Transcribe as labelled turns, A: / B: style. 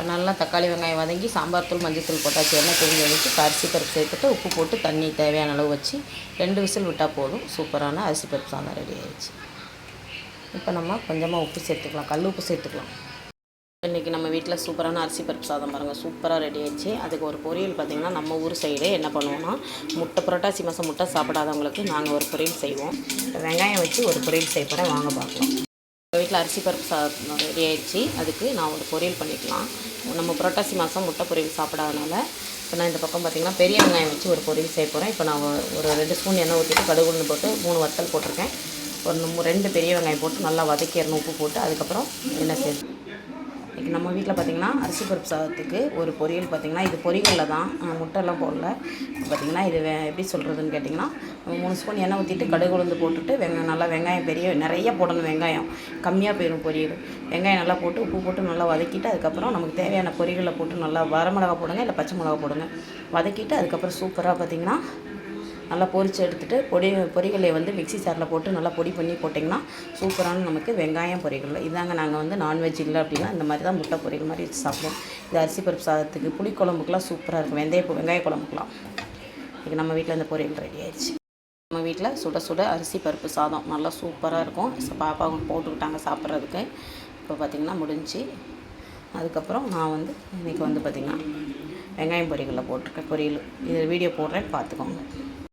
A: இப்போ நல்லா தக்காளி வெங்காயம் வதங்கி சாம்பார் தூள் மஞ்சள் தூள் போட்டாச்சு. எண்ணெய் பிரிஞ்சு வச்சு அரிசி பருப்பு சேர்த்துட்டு உப்பு போட்டு தண்ணி தேவையான அளவு வச்சு ரெண்டு விசில் விட்டால் போதும். சூப்பரான அரிசி பருப்பு சாதம் ரெடி ஆயிடுச்சு. இப்போ நம்ம கொஞ்சமாக உப்பு சேர்த்துக்கலாம். கல் உப்பு சேர்த்துக்கலாம். இன்றைக்கி நம்ம வீட்டில் சூப்பரான அரிசி பருப்பு சாதம் பாருங்கள் சூப்பராக ரெடி ஆயிடுச்சு. அதுக்கு ஒரு பொரியல் பார்த்திங்கன்னா நம்ம ஊர் சைடு என்ன பண்ணுவோம்னா முட்டை புரோட்டாசி மாதம் முட்டை சாப்பிடாதவங்களுக்கு நாங்கள் ஒரு பொரியல் செய்வோம். வெங்காயம் வச்சு ஒரு பொரியல் செய்ய போகிறேன் வாங்க பார்க்கலாம். வீட்டில் அரிசி பருப்பு சாதம் ரெடி ஆயிடுச்சு. அதுக்கு நான் ஒரு பொரியல் பண்ணிக்கலாம். நம்ம புரட்டாசி மாதம் முட்டை பொரியல் சாப்பிடாதனால இப்போ நான் இந்த பக்கம் பார்த்திங்கன்னா பெரிய வெங்காயம் வச்சு ஒரு பொரியல் செய்ய போகிறேன் இப்போ நான் ஒரு- ரெண்டு ஸ்பூன் எண்ணெய் ஊற்றிட்டு கடுகு போட்டு மூணு வத்தல் போட்டிருக்கேன். ஒரு ரெண்டு பெரிய வெங்காயம் போட்டு நல்லா வதக்கிடணும் உப்பு போட்டு அதுக்கப்புறம் எண்ணெய் சேர்த்து இன்றைக்கி நம்ம வீட்டில் பார்த்திங்கன்னா அரிசி பருப்பு சாதத்துக்கு ஒரு பொரியல் பார்த்திங்கன்னா இது பொரியலில் தான். முட்டைலாம் போடல. பார்த்திங்கன்னா இது வே எப்படி சொல்கிறதுன்னு கேட்டிங்கன்னா மூணு ஸ்பூன் எண்ணெய் ஊற்றிட்டு கடுகு உளுந்து போட்டுட்டு வெங்காயம் நல்லா வெங்காயம் பெரிய நிறைய போடணும் வெங்காயம். கம்மியாக போயிடும் பொரியல். வெங்காயம் நல்லா போட்டு உப்பு போட்டு நல்லா வதக்கிட்டு அதுக்கப்புறம் நமக்கு தேவையான பொரியலை போட்டு நல்லா வரமிளகா போடுங்க இல்லை பச்சை மிளகா போடுங்க. வதக்கிட்டு அதுக்கப்புறம் சூப்பராக பார்த்திங்கன்னா நல்லா பொரிச்சு எடுத்துகிட்டு பொடி பொரிகளை வந்து மிக்ஸி சாரில் போட்டு நல்லா பொடி பண்ணி போட்டிங்கன்னா சூப்பரான நமக்கு வெங்காயம் பொரிகள் இதாங்க நாங்கள் வந்து நான்வெஜ் இல்லை அப்படின்னா இந்த மாதிரி தான் முட்டை பொரியல் மாதிரி வச்சு சாப்பிடுவோம். இது அரிசி பருப்பு சாதத்துக்கு புளி குழம்புக்குலாம் சூப்பராக இருக்கும். வெந்தய வெங்காய குழம்புக்குலாம் இது நம்ம வீட்டில் இந்த பொரியல் ரெடி ஆயிடுச்சு. நம்ம வீட்டில் சுட சுட அரிசி பருப்பு சாதம் நல்லா சூப்பராக இருக்கும். ச- பாப்பாவும் போட்டுக்கிட்டாங்க சாப்பிட்றதுக்கு. இப்போ பார்த்திங்கன்னா முடிஞ்சு. அதுக்கப்புறம் நான் வந்து இன்றைக்கி வந்து பார்த்திங்கன்னா வெங்காயம் பொரியலில் போட்டிருக்கேன் பொரியல். இது வீடியோ போடுறேன் பார்த்துக்கோங்க